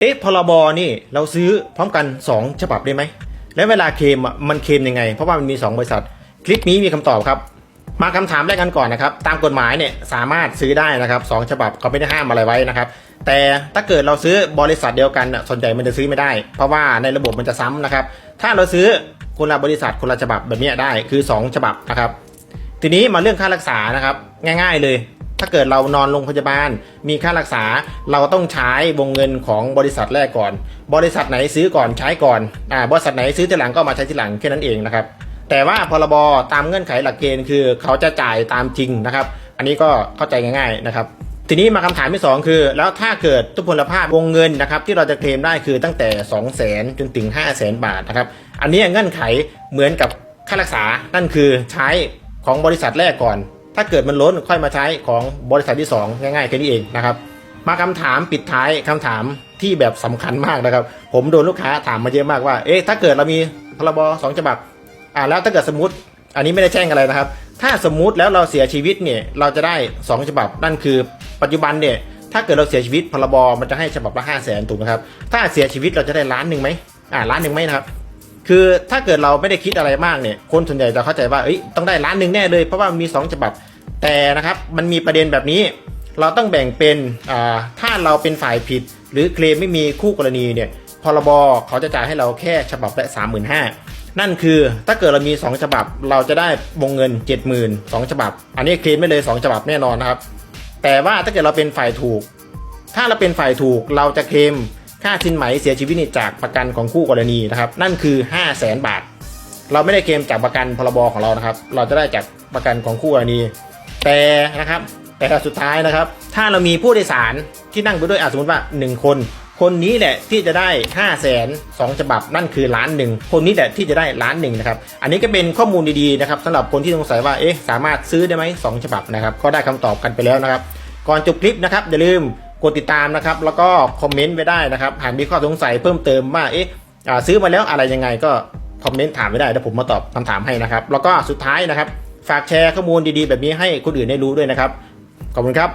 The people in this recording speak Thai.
เอ๊ะพรบนี่เราซื้อพร้อมกัน 2 ฉบับได้ไหม แล้วเวลาเคลมอะมันเคลมยังไง เพราะว่ามันมี 2 บริษัท คลิปนี้มีคำตอบครับ มาคำถามแรกกันก่อนนะครับ ตามกฎหมายเนี่ยสามารถซื้อได้นะครับสองฉบับเขาไม่ได้ห้ามอะไรไว้นะครับ แต่ถ้าเกิดเราซื้อบริษัทเดียวกันน่ะส่วนใหญ่มันจะซื้อไม่ได้ เพราะว่าในระบบมันจะซ้ำนะครับ ถ้าเราซื้อคนละบริษัทคนละฉบับแบบเนี้ยได้คือ 2 ฉบับนะครับ ทีนี้มาเรื่องค่ารักษานะครับ ง่าย ๆเลย ถ้าเกิดเรานอนโรงพยาบาล มีค่ารักษาเราต้องใช้วงเงินของบริษัทแรกก่อน บริษัทไหนซื้อก่อนใช้ก่อนอ่าบริษัทไหนซื้อทีหลังก็มาใช้ทีหลังแค่นั้นเองนะครับแต่ว่าพรบตามเงื่อนไขหลักเกณฑ์คือเขาจะจ่ายตามจริงนะครับ อันนี้ก็เข้าใจง่ายๆนะครับทีนี้มาคำถามที่ 2 คือ แล้วถ้าเกิดทุพพลภาพวงเงินนะครับที่เราจะเคลมได้คือตั้งแต่ 2 0 0 0 0 0จนถึง 5 0 0 0 0 0 บาทนะครับอันนี้เงื่อนไขเหมือนกับค่ารักษานั่นคือใช้ของบริษัทแรกก่อน ถ้าเกิดมันล้นค่อยมาใช้ของบริษัทที่ 2 ง่ายๆแค่นี้เองนะครับ มาคำถามปิดท้ายคำถามที่แบบสำคัญมากนะครับ ผมโดนลูกค้าถามมาเยอะมากว่า เอ๊ะถ้าเกิดเรามีพรบสองฉบับ อ่าแล้วถ้าเกิดสมมติ อันนี้ไม่ได้แจ้งอะไรนะครับ ถ้าสมมุติแล้วเราเสียชีวิตเนี่ยเราจะได้ 2 ฉบับ นั่นคือปัจจุบันเนี่ยถ้าเกิดเราเสียชีวิตพรบมันจะให้ฉบับละห้าแสนถูกไหมครับถ้าเสียชีวิตเราจะได้ล้านหนึ่งไหมอ่าล้านหนึ่งไหมนะครับ คือถ้าเกิดเราไม่ได้คิดอะไรมากเนี่ยคนส่วนใหญ่จะเข้าใจว่าเอ้ยต้องได้ล้านหนึ่งแน่เลย เพราะว่ามี 2 ฉบับ แต่นะครับมันมีประเด็นแบบนี้ เราต้องแบ่งเป็นอ่าถ้าเราเป็นฝ่ายผิด หรือเคลมไม่มีคู่กรณีเนี่ยพรบเขาจะจ่ายให้เราแค่ฉบับละสามหมื่นห้านั่นคือถ้าเกิดเรามี 2 ฉบับ เราจะได้วงเงิน 70,000 2 ฉบับ อันนี้เคลมไม่เลย 2 ฉบับแน่นอนนะครับแต่ว่าถ้าเกิดเราเป็นฝ่ายถูก ถ้าเราเป็นฝ่ายถูกเราจะเคลม ค่าสินไหมเสียชีวิตนี่จากประกันของคู่กรณีนะครับ นั่นคือ5 0 0แสนบาท เราไม่ได้เคลมจากประกันพรบของเรานะครับ เราจะได้จากประกันของคู่กรณี แต่นะครับ แต่สุดท้ายนะครับ ถ้าเรามีผู้โดยสารที่นั่งไปด้วยอาสมมติว่า 1 คน คนนี้แหละที่จะได้5 0 0แสนสองฉบับนั่นคือล้านหนึ่งคนนี้แหละที่จะได้ล้านหนึ่งนะครับอันนี้ก็เป็นข้อมูลดีๆนะครับสำหรับคนที่สงสัยว่าเอ๊ะสามารถซื้อได้ไหมสองฉบับนะครับก็ได้คำตอบกันไปแล้วนะครับ ก่อนจบคลิปนะครับอย่าลืม กดติดตามนะครับ แล้วก็คอมเมนต์ไว้ได้นะครับหากมีข้อสงสัยเพิ่มเติมว่าเอ๊ะซื้อมาแล้วอะไรยังไงก็คอมเมนต์ถามไว้ได้เดี๋ยวผมมาตอบคำถามให้นะครับ แล้วก็สุดท้ายนะครับ ฝากแชร์ข้อมูลดีๆ แบบนี้ให้คนอื่นได้รู้ด้วยนะครับ ขอบคุณครับ